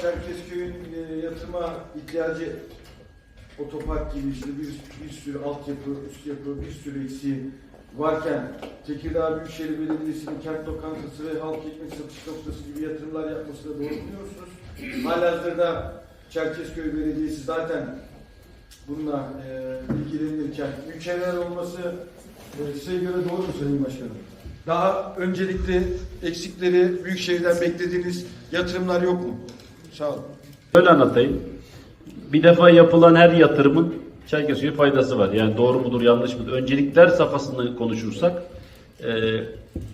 Çerkezköy'ün e, yatırıma ihtiyacı otopark gibi işte bir, bir sürü altyapı, üst yapı, bir sürü eksiği varken Tekirdağ Büyükşehir Belediyesi'nin kent lokantası ve halk ekmek satış noktası gibi yatırımlar yapmasına doğru buluyorsunuz. Halihazırda Çerkezköy Belediyesi zaten bununla e, ilgilenirken mükemmel olması e, size göre doğru mu Sayın Başkanım? Daha öncelikli eksikleri Büyükşehir'den beklediğiniz yatırımlar yok mu? Sağ olun. Şöyle anlatayım. Bir defa yapılan her yatırımın Çerkezköy'e faydası var. Yani doğru mudur, yanlış mıdır? Öncelikler safhasını konuşursak e,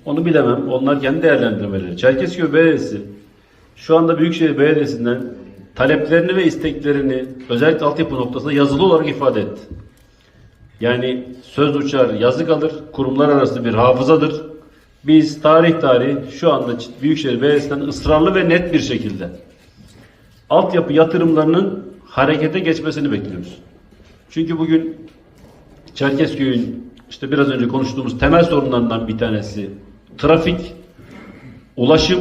onu bilemem. Onlar kendi değerlendirmeleri. Çerkezköy Belediyesi şu anda Büyükşehir Belediyesi'nden taleplerini ve isteklerini özellikle altyapı noktasında yazılı olarak ifade etti. Yani söz uçar, yazı kalır, kurumlar arası bir hafızadır. Biz tarih tarih şu anda Büyükşehir Belediyesi'nden ısrarlı ve net bir şekilde altyapı yatırımlarının harekete geçmesini bekliyoruz. Çünkü bugün Çerkezköy'ün işte biraz önce konuştuğumuz temel sorunlarından bir tanesi trafik, ulaşım,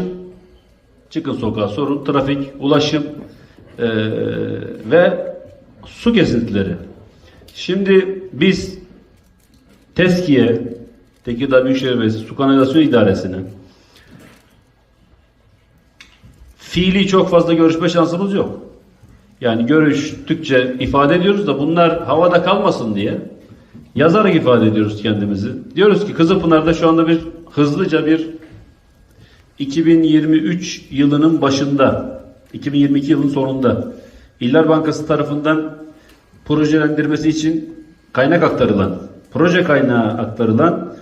çıkın sokağa sorun, trafik, ulaşım eee, ve su kesintileri. Şimdi biz TESKİ'ye, Tekirdağ Büyükşehir Belediyesi Su Kanalizasyon İdaresi'ne fiili çok fazla görüşme şansımız yok. Yani görüştükçe ifade ediyoruz da bunlar havada kalmasın diye yazarak ifade ediyoruz kendimizi. Diyoruz ki Kızılpınar'da şu anda bir hızlıca bir 2023 yılının başında 2022 yılının sonunda İller Bankası tarafından projelendirmesi için kaynak aktarılan, proje kaynağı aktarılan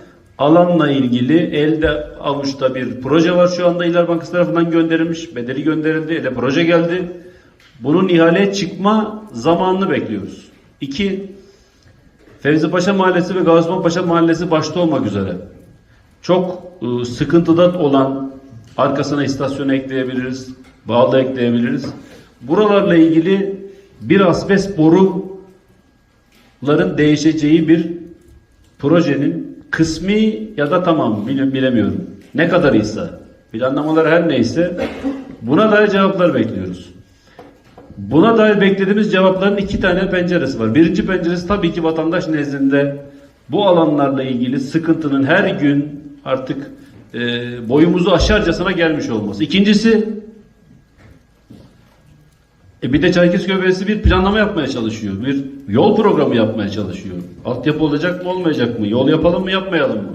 alanla ilgili elde avuçta bir proje var şu anda İller Bankası tarafından gönderilmiş, bedeli gönderildi, ele proje geldi. Bunun ihaleye çıkma zamanını bekliyoruz. İki, Fevzi Paşa Mahallesi ve Gazi Osman Paşa Mahallesi başta olmak üzere çok ıı, sıkıntıda olan arkasına istasyon ekleyebiliriz, bağlı ekleyebiliriz. Buralarla ilgili bir asbest boruların değişeceği bir projenin kısmi ya da tamam bile- bilemiyorum. Ne kadarıysa, planlamalar her neyse buna dair cevaplar bekliyoruz. Buna dair beklediğimiz cevapların iki tane penceresi var. Birinci penceresi tabii ki vatandaş nezdinde bu alanlarla ilgili sıkıntının her gün artık e, boyumuzu aşarcasına gelmiş olması. İkincisi e bir de Çerkezköy Belediyesi bir planlama yapmaya çalışıyor. Bir yol programı yapmaya çalışıyor. Altyapı olacak mı olmayacak mı? Yol yapalım mı yapmayalım mı?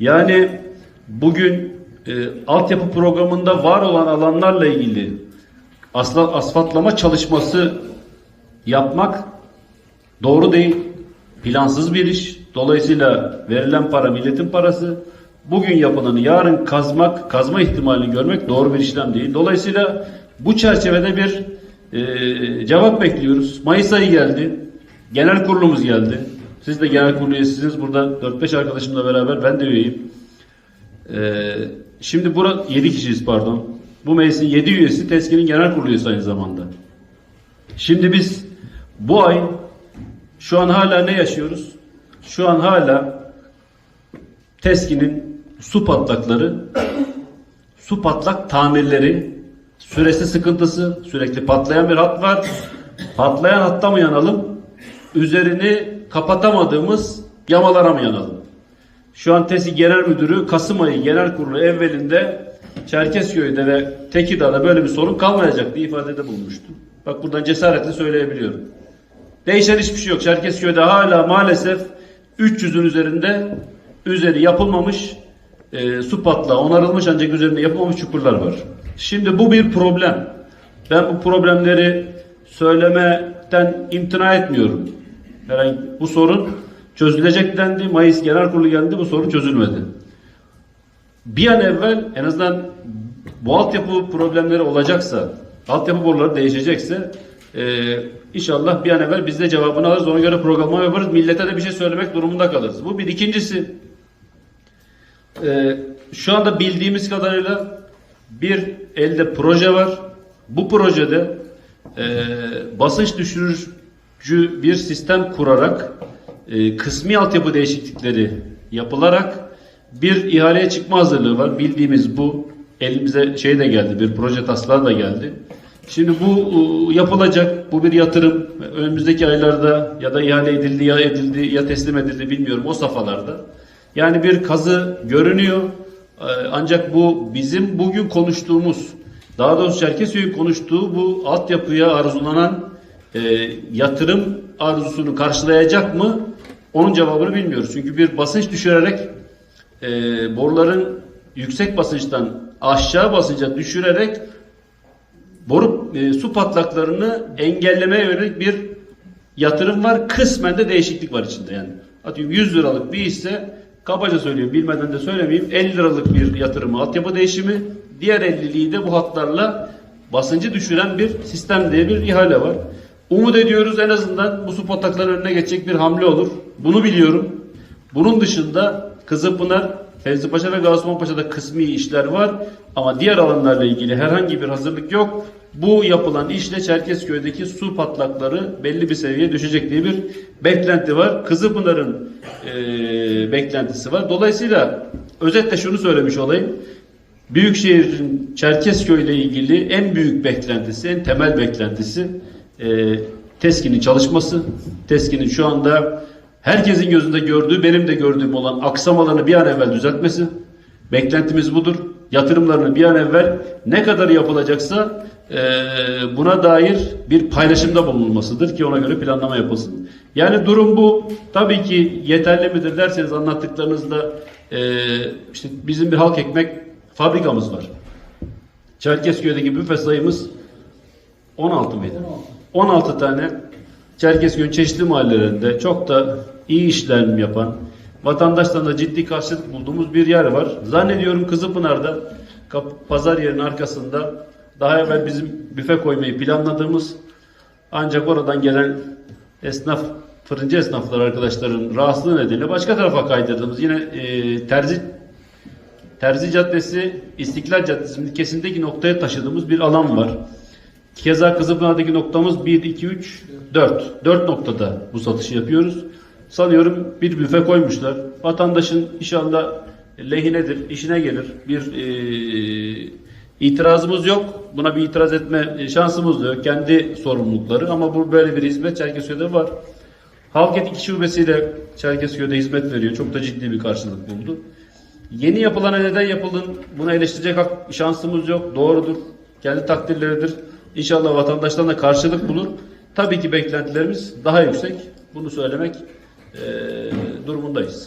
Yani bugün e, altyapı programında var olan alanlarla ilgili asla asfaltlama çalışması yapmak doğru değil. Plansız bir iş. Dolayısıyla verilen para milletin parası. Bugün yapılanı yarın kazmak, kazma ihtimalini görmek doğru bir işlem değil. Dolayısıyla bu çerçevede bir e, cevap bekliyoruz. Mayıs ayı geldi. Genel kurulumuz geldi. Siz de genel kurulu üyesisiniz. Burada 4-5 arkadaşımla beraber ben de üyeyim. Ee, şimdi burada 7 kişiyiz pardon. Bu meclisin 7 üyesi TESKİ'nin genel kurulu üyesi aynı zamanda. Şimdi biz bu ay şu an hala ne yaşıyoruz? Şu an hala TESKİ'nin su patlakları, su patlak tamirleri, süresi sıkıntısı, sürekli patlayan bir hat var. Patlayan hatta mı yanalım? Üzerini kapatamadığımız yamalara mı yanalım? Şu an TESİ Genel Müdürü Kasım ayı genel kurulu evvelinde Çerkezköy'de ve Tekirdağ'da böyle bir sorun kalmayacak diye ifadede bulunmuştu. Bak buradan cesaretle söyleyebiliyorum. Değişen hiçbir şey yok. Çerkezköy'de hala maalesef 300'ün üzerinde üzeri yapılmamış e, su patlağı onarılmış ancak üzerinde yapılmamış çukurlar var. Şimdi bu bir problem. Ben bu problemleri söylemekten imtina etmiyorum. Herhangi bu sorun çözülecek dendi. Mayıs Genel Kurulu geldi bu sorun çözülmedi. Bir an evvel en azından bu altyapı problemleri olacaksa, altyapı boruları değişecekse e, inşallah bir an evvel biz de cevabını alırız. Ona göre programlama yaparız. Millete de bir şey söylemek durumunda kalırız. Bu bir. ikincisi e, şu anda bildiğimiz kadarıyla bir elde proje var. Bu projede e, basınç düşürücü bir sistem kurarak e, kısmi altyapı değişiklikleri yapılarak bir ihaleye çıkma hazırlığı var. Bildiğimiz bu. Elimize şey de geldi, bir proje taslağı da geldi. Şimdi bu yapılacak, bu bir yatırım. Önümüzdeki aylarda ya da ihale edildi ya edildi ya teslim edildi bilmiyorum o safhalarda. Yani bir kazı görünüyor. E, Ancak bu bizim bugün konuştuğumuz, daha doğrusu Çerkezköy'ün konuştuğu bu altyapıya arzulanan e, yatırım arzusunu karşılayacak mı? Onun cevabını bilmiyoruz. Çünkü bir basınç düşürerek e, boruların yüksek basınçtan aşağı basınca düşürerek boru e, su patlaklarını engellemeye yönelik bir yatırım var. Kısmen de değişiklik var içinde yani. Atıyorum 100 liralık bir ise kabaca söylüyorum bilmeden de söylemeyeyim 50 liralık bir yatırımı altyapı değişimi diğer 50'liği de bu hatlarla basıncı düşüren bir sistem diye bir ihale var. Umut ediyoruz en azından bu su patlaklarının önüne geçecek bir hamle olur. Bunu biliyorum. Bunun dışında Kızılpınar, Fevzi Paşa ve Gazi Paşa'da kısmi işler var ama diğer alanlarla ilgili herhangi bir hazırlık yok. Bu yapılan işle Çerkezköy'deki su patlakları belli bir seviyeye düşecek diye bir beklenti var. Kızılpınar'ın eee beklentisi var. Dolayısıyla özetle şunu söylemiş olayım. Büyükşehir'in Çerkezköy ile ilgili en büyük beklentisi, en temel beklentisi e, TESKİ'nin çalışması. TESKİ'nin şu anda herkesin gözünde gördüğü, benim de gördüğüm olan aksamalarını bir an evvel düzeltmesi. Beklentimiz budur. Yatırımlarını bir an evvel ne kadar yapılacaksa e, buna dair bir paylaşımda bulunulmasıdır ki ona göre planlama yapılsın. Yani durum bu. Tabii ki yeterli midir derseniz anlattıklarınızda e, işte bizim bir halk ekmek fabrikamız var. Çerkezköy'deki büfe sayımız 16 mıydı? 16 tane Çerkezköy'ün çeşitli mahallelerinde çok da iyi işlem yapan, vatandaştan da ciddi karşılık bulduğumuz bir yer var. Zannediyorum Kızılpınar'da pazar yerinin arkasında daha evvel bizim büfe koymayı planladığımız ancak oradan gelen esnaf, fırıncı esnaflar arkadaşların rahatsızlığı nedeniyle başka tarafa kaydırdığımız yine e, terzi Terzi Caddesi, İstiklal Caddesi'nin kesindeki noktaya taşıdığımız bir alan var. Keza Kızılpınar'daki noktamız 1, 2, 3, 4. 4 noktada bu satışı yapıyoruz. Sanıyorum bir büfe koymuşlar. Vatandaşın inşallah lehinedir, işine gelir. Bir e, itirazımız yok. Buna bir itiraz etme şansımız da yok. Kendi sorumlulukları ama bu böyle bir hizmet Çerkezköy'de var. Halk iki şubesiyle Çerkezköy'de hizmet veriyor. Çok da ciddi bir karşılık buldu. Yeni yapılana neden yapıldın? Buna eleştirecek şansımız yok. Doğrudur. Kendi takdirleridir. İnşallah vatandaştan da karşılık bulur. Tabii ki beklentilerimiz daha yüksek. Bunu söylemek eee, durumundayız.